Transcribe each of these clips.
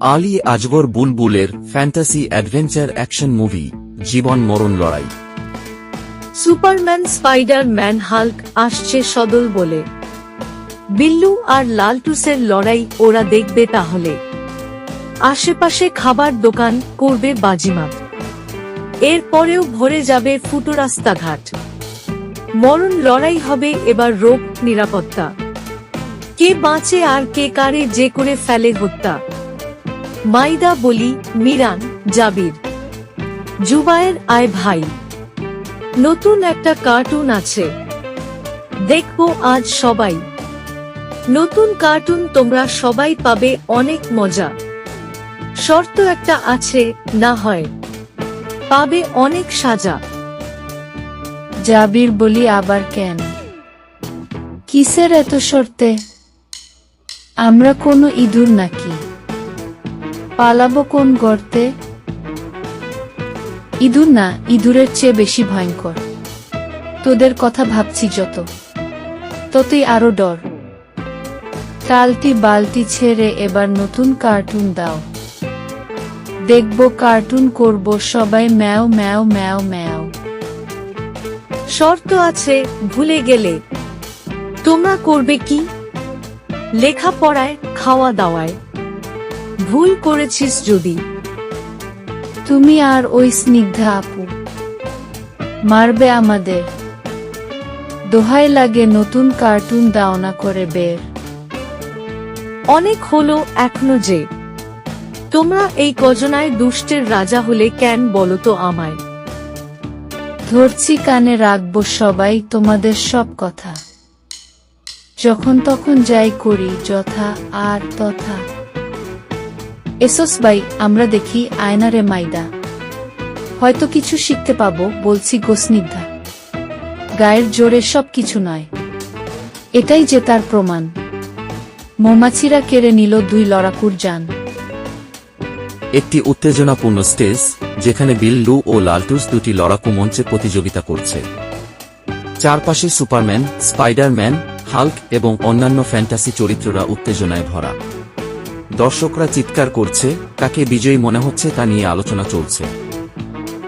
আলী আজবর বুলবুলের fantasy adventure action movie, জীবন মরণ লড়াই। সুপারম্যান স্পাইডার ম্যান হাল্ক আসছে সদল বলে। বিল্লু আর লালটুসের লড়াই ওরা দেখবে তাহলে। আশেপাশে খাবার দোকান করবে বাজিমাত। এরপরেও ভরে যাবে ফুটো রাস্তাঘাট। মরণ লড়াই হবে এবার রোগ, নিরাপত্তা। কে বাঁচে আর কে কারে যে করে ফেলে হত্যা। মাইদা বলি, মিরান, জাবির। জুবায়ের আয় ভাই। নতুন একটা কার্টুন আছে। দেখব আজ সবাই। নতুন কার্টুন তোমরা সবাই পাবে অনেক মজা। শর্ত একটা আছে, না হয়। পাবে অনেক সাজা। জাবির বলি, আবার কেন? কিসের এত শর্তে? আমরা কোনো ইঁদুর নাকি? পালাবো কোন গর্তে? ইঁদুর না, ইঁদুরের চেয়ে বেশি ভয়ঙ্কর। তোদের কথা ভাবছি যত। ততই আরও ডর। টালটি বালতি ছেড়ে এবার নতুন কার্টুন দাও। দেখব কার্টুন করব সবাই ম্যাও ম্যাও ম্যাও ম্যাও। শর্ত আছে, ভুলে গেলে। তোমরা করবে কি? লেখাপড়ায়, খাওয়া দাওয়ায়। ভুল করেছিস যদি। তুমি আর ওই স্নিগ্ধা আপু। মারবে আমাদের। দোহাই লাগে নতুন কার্টুন দাও না করে বের। অনেক হলো এখনও যে। তোমরা এই কজনায় দুষ্টের রাজা হলে কেন বলো তো আমায়? ধরছি কানে রাখব সবাই তোমাদের সব কথা। যখন তখন যাই করি যথা আর তথা। এসোস বাই আমরা দেখি আয়নারে মাইদা। হয়তো কিছু শিখতে পাবো, বলছি গোসনিগ্ধা। গায়ের জোরে সব কিছু নয়। এটাই যে তার প্রমাণ। মৌমাছিরা কেড়ে নিল দুই লড়াকুর যান। একটি উত্তেজনাপূর্ণ স্টেজ, যেখানে বিল্লু ও লালটুস দুটি লড়াকু মঞ্চে প্রতিযোগিতা করছে। চারপাশে সুপারম্যান, স্পাইডারম্যান, হাল্ক এবং অন্যান্য ফ্যান্টাসি চরিত্ররা উত্তেজনায় ভরা। দর্শকরা চিৎকার করছে, কাকে বিজয়ী মনে হচ্ছে তা নিয়ে আলোচনা চলছে।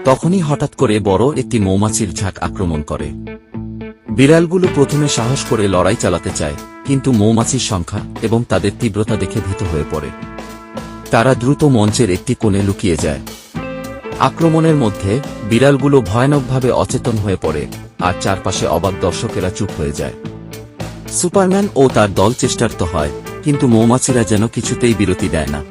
তখনই হঠাৎ করে বড় একটি মৌমাছির ঝাঁক আক্রমণ করে। বিড়ালগুলো প্রথমে সাহস করে লড়াই চালাতে চায়, কিন্তু মৌমাছির সংখ্যা এবং তাদের তীব্রতা দেখে ভীত হয়ে পড়ে। তারা দ্রুত মঞ্চের একটি কোণে লুকিয়ে যায়। আক্রমণের মধ্যে বিড়ালগুলো ভয়ানকভাবে অচেতন হয়ে পড়ে, আর চারপাশে অবাক দর্শকেরা চুপ হয়ে যায়। সুপারম্যান ও তার দল চেষ্টার্ত হয় কিন্তু মৌমাছিরা যেন কিছুতেই বিরতি দেয় না।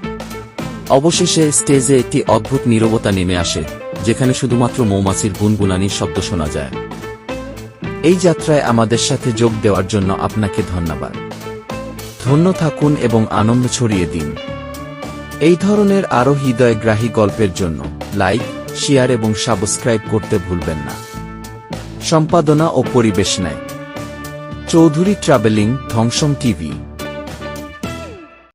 অবশেষে স্টেজে একটি অদ্ভুত নীরবতা নেমে আসে, যেখানে শুধুমাত্র মৌমাছির গুনগুনানির শব্দ শোনা যায়। এই যাত্রায় আমাদের সাথে যোগ দেওয়ার জন্য আপনাকে ধন্যবাদ। ধন্য থাকুন এবং আনন্দ ছড়িয়ে দিন। এই ধরনের আরও হৃদয়গ্রাহী গল্পের জন্য লাইক, শেয়ার এবং সাবস্ক্রাইব করতে ভুলবেন না। সম্পাদনা ও পরিবেশনায় চৌধুরী ট্রাভেলিং ধ্বংসম টিভি।